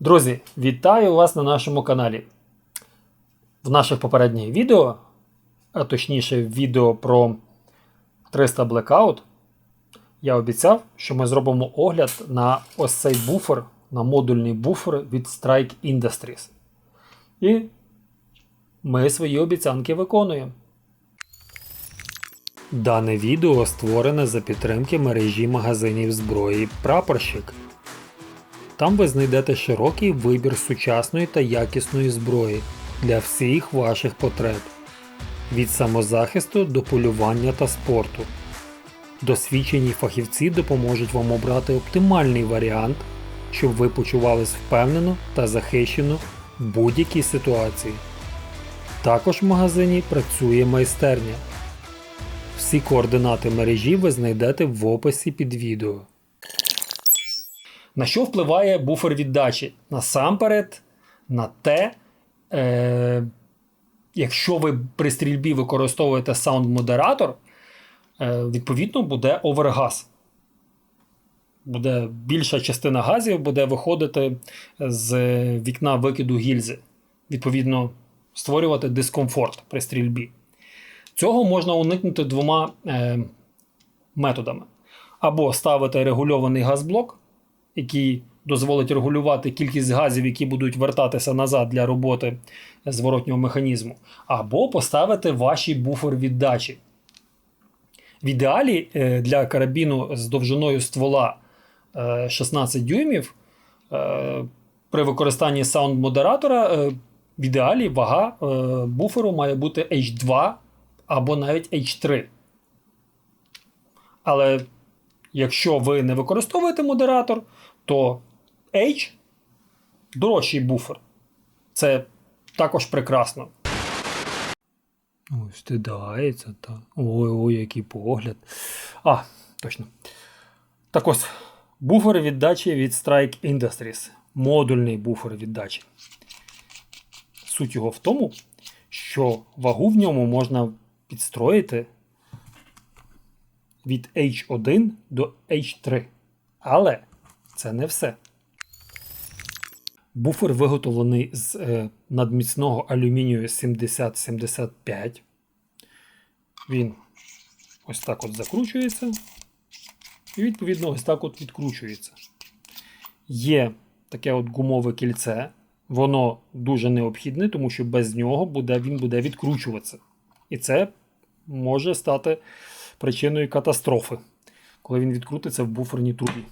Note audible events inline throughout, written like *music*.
Друзі, вітаю вас на нашому каналі. В наших попередніх відео, а точніше, відео про 300 Blackout, я обіцяв, що ми зробимо огляд на ось цей буфер, на модульний буфер від Strike Industries. І ми свої обіцянки виконуємо. Дане відео створене за підтримки мережі магазинів зброї Прапорщик. Там ви знайдете широкий вибір сучасної та якісної зброї для всіх ваших потреб. Від самозахисту до полювання та спорту. Досвідчені фахівці допоможуть вам обрати оптимальний варіант, щоб ви почувались впевнено та захищено в будь-якій ситуації. Також в магазині працює майстерня. Всі координати мережі ви знайдете в описі під відео. На що впливає буфер віддачі? Насамперед, на те, е, якщо ви при стрільбі використовуєте саунд-модератор, е, відповідно буде овергаз. Буде більша частина газів буде виходити з вікна викиду гільзи. Відповідно, створювати дискомфорт при стрільбі. Цього можна уникнути двома е, методами. Або ставити регульований газблок, який дозволить регулювати кількість газів, які будуть вертатися назад для роботи зворотнього механізму, або поставити ваші буфер віддачі. В ідеалі е, для карабіну з довжиною ствола е, 16 дюймів е, при використанні саунд-модератора е, в ідеалі вага е, буферу має бути H2 або навіть H3. Але якщо ви не використовуєте модератор, то H дорожчий буфер. Це також прекрасно. Ой, стидається, та. Ой, ой, який погляд. А, точно. Так ось, буфер віддачі від Strike Industries. Модульний буфер віддачі. Суть його в тому, що вагу в ньому можна підстроїти від H1 до H3. Але це не все. Буфер виготовлений з е, надміцного алюмінію 7075. Він ось так от закручується. І відповідно ось так от відкручується. Є таке от гумове кільце. Воно дуже необхідне, тому що без нього буде, він буде відкручуватися. І це може стати причиною катастрофи, коли він відкрутиться в буферній трубі.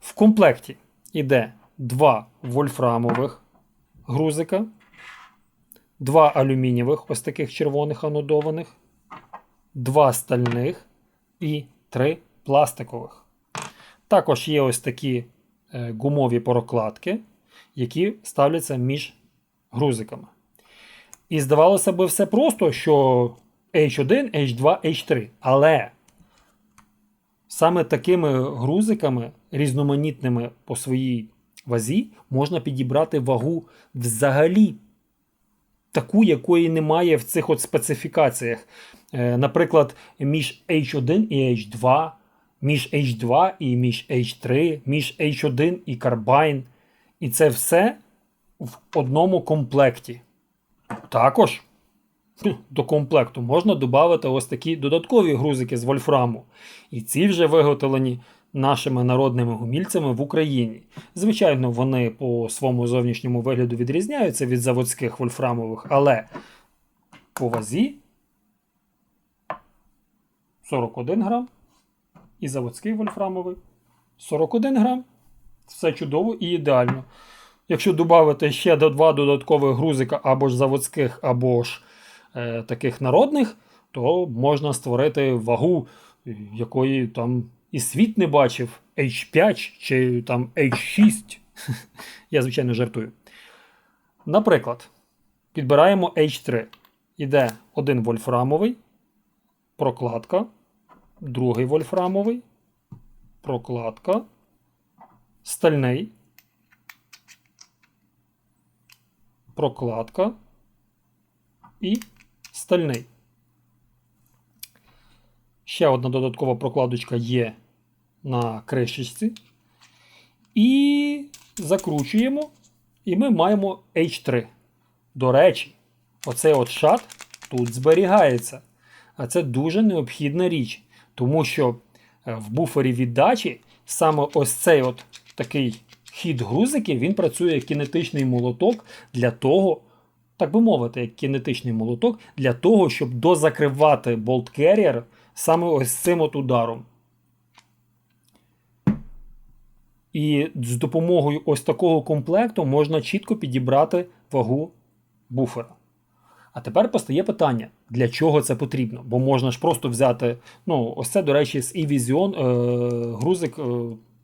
В комплекті йде два вольфрамових грузика, два алюмінієвих, ось таких червоних анодованих, два стальних і три пластикових. Також є ось такі е, гумові прокладки, які ставляться між грузиками. І здавалося би, все просто, що H1, H2, H3. Але саме такими грузиками, різноманітними по своїй вазі, можна підібрати вагу взагалі таку, якої немає в цих от специфікаціях. Е, Наприклад, між H1 і H2, між H2 і між H3, між H1 і карбайн. І це все в одному комплекті. Також до комплекту можна додати ось такі додаткові грузики з вольфраму. І ці вже виготовлені нашими народними гумільцями в Україні. Звичайно, вони по своєму зовнішньому вигляду відрізняються від заводських вольфрамових, але по вазі 41 грам. І заводський вольфрамовий 41 грам. Все чудово і ідеально. Якщо додати ще до два додаткових грузика або ж заводських, або ж таких народних, то можна створити вагу, якої там і світ не бачив, H5 чи там H6. *laughs* Я, звичайно, жартую. Наприклад, підбираємо H3. Іде один вольфрамовий, прокладка, другий вольфрамовий, прокладка, стальний. прокладка і стальний. Ще одна додаткова прокладочка є на кришечці. І закручуємо І ми маємо H3. До речі, оцей от шат тут зберігається. А це дуже необхідна річ, тому що е, в буфері віддачі саме ось цей от такий хід грузиків, він працює як кінетичний молоток для того, так би мовити, як кінетичний молоток, для того, щоб дозакривати болт Carrier саме ось цим от ударом. І з допомогою ось такого комплекту можна чітко підібрати вагу буфера. А тепер постає питання, для чого це потрібно? Бо можна ж просто взяти, ну, ось це, до речі, з eVision е, грузик, е,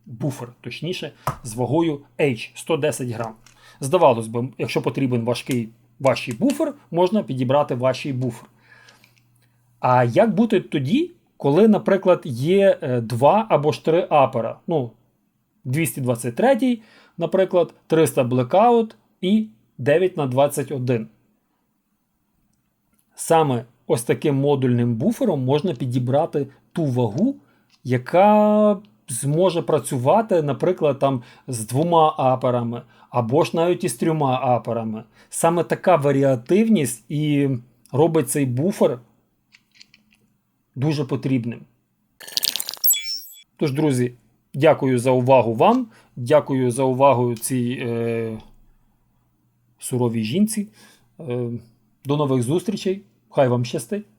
буфер, точніше, з вагою H 110 грам. Здавалось би, якщо потрібен важкий вашій буфер, можна підібрати вашій буфер. А як бути тоді, коли, наприклад, є е, два або ж три апера? Ну, 223, наприклад, 300 Blackout і 9 на 21. Саме ось таким модульним буфером можна підібрати ту вагу, яка зможе працювати, наприклад, там з двома аперами, або ж навіть із трьома аперами. Саме така варіативність і робить цей буфер дуже потрібним. Тож, друзі, дякую за увагу вам. Дякую за увагу цій е, суровій жінці. Е, до нових зустрічей. Хай вам щастить!